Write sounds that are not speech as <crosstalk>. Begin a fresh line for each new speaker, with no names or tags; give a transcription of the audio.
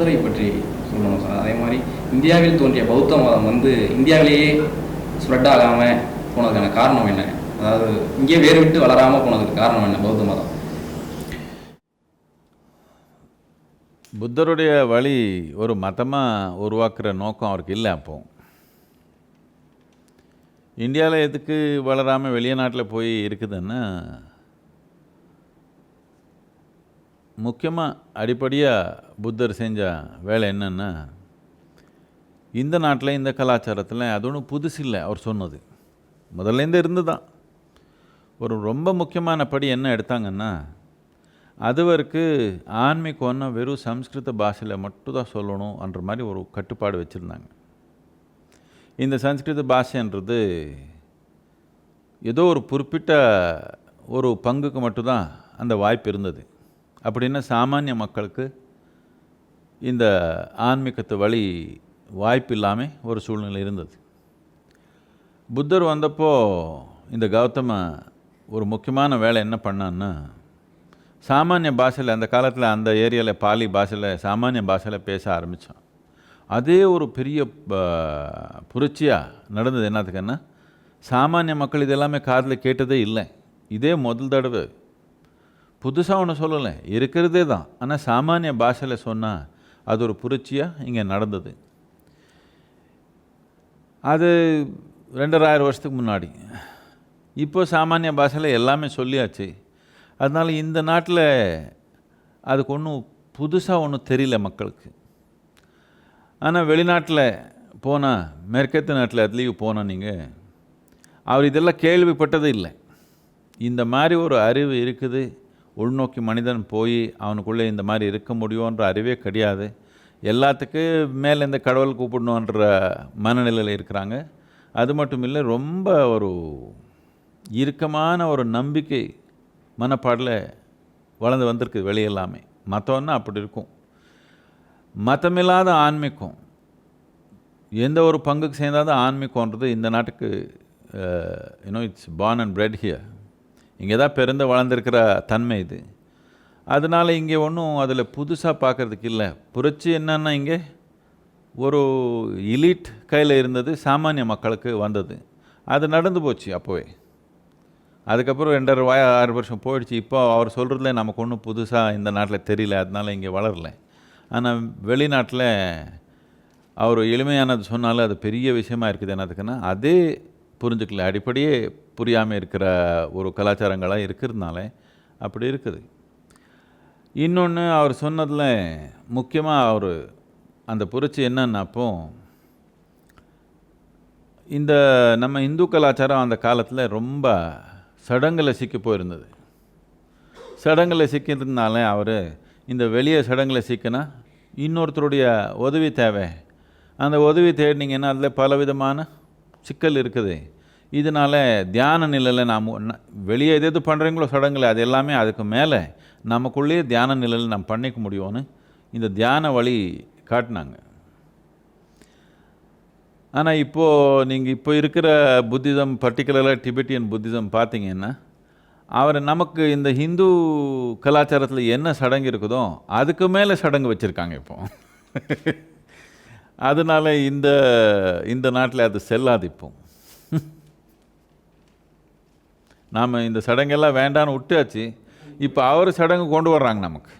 புத்தரை பற்றி சொல்லணும் சார் அதே மாதிரி இந்தியாவில் தோன்றிய பௌத்த மதம் வந்து இந்தியாவிலேயே ஸ்ப்ரெட் ஆகாமல் போனதுக்கான காரணம் என்ன? அதாவது இங்கே வேறு விட்டு வளராமல் போனதுக்கு காரணம் என்ன பௌத்த மதம்?
புத்தருடைய வழி ஒரு மதமாக உருவாக்குற நோக்கம் அவருக்கு இல்லை அப்போ. இந்தியாவில் எதுக்கு வளராமல் வெளிநாட்டில் போய் இருக்குதுன்னா முக்கியமாக அடிப்படையாக புத்தர் செஞ்ச வேலை என்னென்னா இந்த நாட்டில் இந்த கலாச்சாரத்தில் அது ஒன்றும் புதுசு இல்லை அவர் சொன்னது. முதல்லேருந்து இருந்து தான் ஒரு ரொம்ப முக்கியமான படி என்ன எடுத்தாங்கன்னா அதுவரைக்கு ஆன்மீகம்னா வெறும் சம்ஸ்கிருத பாஷையில் மட்டும்தான் சொல்லணும்ன்ற சொல்லணுன்ற மாதிரி ஒரு கட்டுப்பாடு வச்சுருந்தாங்க. இந்த சம்ஸ்கிருத பாஷைன்றது ஏதோ ஒரு குறிப்பிட்ட ஒரு பங்குக்கு மட்டும்தான் அந்த வாய்ப்பு இருந்தது. அப்படின்னா சாமானிய மக்களுக்கு இந்த ஆன்மீகத்து வழி வாய்ப்பு இல்லாமல் ஒரு சூழ்நிலை இருந்தது. புத்தர் வந்தப்போ இந்த கௌதம ஒரு முக்கியமான வேலை என்ன பண்ணான்னா சாமானிய பாஷையில் அந்த காலத்தில் அந்த ஏரியாவில் பாலி பாஷையில் சாமானிய பாஷையில் பேச ஆரம்பித்தான் அதே ஒரு பெரிய ப- புரட்சியாக நடந்தது என்னத்துக்குன்னா சாமானிய மக்கள் இதெல்லாமே காதில் கேட்டதே இல்லை. இதே முதல் தடவை புதுசாக ஒன்று சொல்லலை. இருக்கிறதே தான். ஆனால் சாமானிய பாஷையில் சொன்னால் அது ஒரு புரட்சியாக இங்கே நடந்தது. அது ரெண்டராயிரம் வருஷத்துக்கு முன்னாடி. இப்போ சாமானிய பாஷையில் எல்லாமே சொல்லியாச்சு. அதனால் இந்த நாட்டில் அதுக்கு ஒன்றும் புதுசாக ஒன்றும் தெரியல மக்களுக்கு. ஆனால் வெளிநாட்டில் போனால் மேற்கத்து நாட்டில் அதுலேயும் போனால் நீங்கள் அவர் இதெல்லாம் கேள்விப்பட்டது இல்லை. இந்த மாதிரி ஒரு அறிவு இருக்குது. உள்நோக்கி மனிதன் போய் அவனுக்குள்ளே இந்த மாதிரி இருக்க முடியுன்ற அறிவே கிடையாது. எல்லாத்துக்கும் மேலே இந்த கடவுள் கூப்பிடணுன்ற மனநிலையில் இருக்கிறாங்க. அது மட்டும் இல்லை ரொம்ப ஒரு இறுக்கமான ஒரு நம்பிக்கை மனப்பாடில் வளர்ந்து வந்திருக்கு வெளியெல்லாமே. மற்றவன்னா அப்படி இருக்கும். மதமில்லாத ஆன்மீகம் எந்த ஒரு பங்குக்கு சேர்ந்தாதான் ஆன்மீகம்ன்றது இந்த நாட்டுக்கு you know it's born and bred here இங்கே தான் பிறந்து வளர்ந்துருக்கிற தன்மை இது. அதனால் இங்கே ஒன்றும் அதில் புதுசாக பார்க்குறதுக்கு இல்லை. புரட்சி என்னன்னா இங்கே ஒரு இலீட் கையில் இருந்தது சாமானிய மக்களுக்கு வந்தது. அது நடந்து போச்சு அப்போவே. அதுக்கப்புறம் ரெண்டரை வாய ஆறு வருஷம் போயிடுச்சு. இப்போ அவர் சொல்கிறதுல நமக்கு ஒன்றும் புதுசாக இந்த நாட்டில் தெரியல. அதனால் இங்கே வளரல. ஆனால் வெளிநாட்டில் அவர் எளிமையானது சொன்னாலும் அது பெரிய விஷயமா இருக்குது. என்னதுக்குன்னா அதே புரிஞ்சுக்கல. அடிப்படையே புரியாமல் இருக்கிற ஒரு கலாச்சாரங்களாக இருக்கிறதுனால அப்படி இருக்குது. இன்னொன்று அவர் சொன்னதில் முக்கியமாக அவர் அந்த புரட்சி என்னன்னப்போ இந்த நம்ம இந்து கலாச்சாரம் அந்த காலத்தில் ரொம்ப சடங்கில் சிக்கி போயிருந்தது. சடங்கில் சிக்கிறதுனால அவர் இந்த வெளியே சடங்கில் சிக்கினா இன்னொருத்தருடைய உதவி தேவை. அந்த உதவி தேடினீங்கன்னா அதில் பலவிதமான சிக்கல் இருக்குது. இதனால் தியான நிலையில் நாம் வெளியே எது எது பண்ணுறீங்களோ சடங்குல அது எல்லாமே அதுக்கு மேலே நமக்குள்ளேயே தியான நிலையில் நாம் பண்ணிக்க முடியும்னு இந்த தியான வழி காட்டினாங்க. ஆனால் இப்போது நீங்கள் இப்போ இருக்கிற புத்திசம் பர்டிகுலராக டிபெட்டியன் புத்திசம் பார்த்தீங்கன்னா அவர் நமக்கு இந்த ஹிந்து கலாச்சாரத்தில் என்ன சடங்கு இருக்குதோ அதுக்கு மேலே சடங்கு வச்சுருக்காங்க இப்போ. <laughs> அதனால இந்த இந்த நாட்டில் அது செல்லாது இப்போ நாம் இந்த சடங்கெல்லாம் வேண்டான்னு விட்டாச்சு இப்போ அவர் சடங்கு கொண்டு வர்றாங்க நமக்கு.